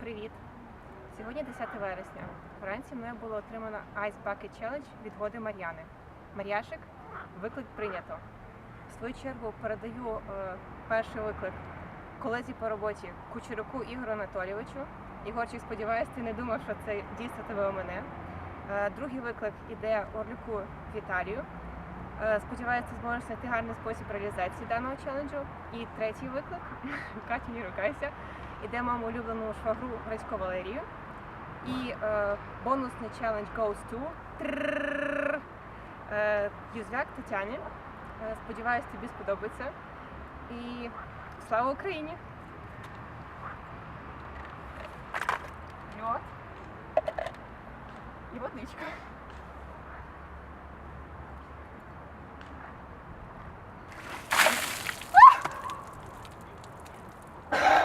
Привіт! Сьогодні 10 вересня. Вранці мною було отримано Ice Bucket Challenge від Годи Мар'яни. Мар'яшик, виклик прийнято. В свою чергу передаю е, перший виклик колезі по роботі Кучеруку Ігору Анатолійовичу. Ігорчик, сподіваюся, ти не думав, що це дійсно тебе у мене. Е, другий виклик іде Орлюку Віталію. Е, Сподіваюся, ти зможеш знайти гарний спосіб реалізації даного челенджу. І третій виклик Катя, не рукайся. Іде маму улюблену швагру Грецько Валерію. І е, бонусний челендж goes to е, Юзвяк Тетяні. Е, сподіваюсь, тобі сподобається. І слава Україні! Льот. І водичка.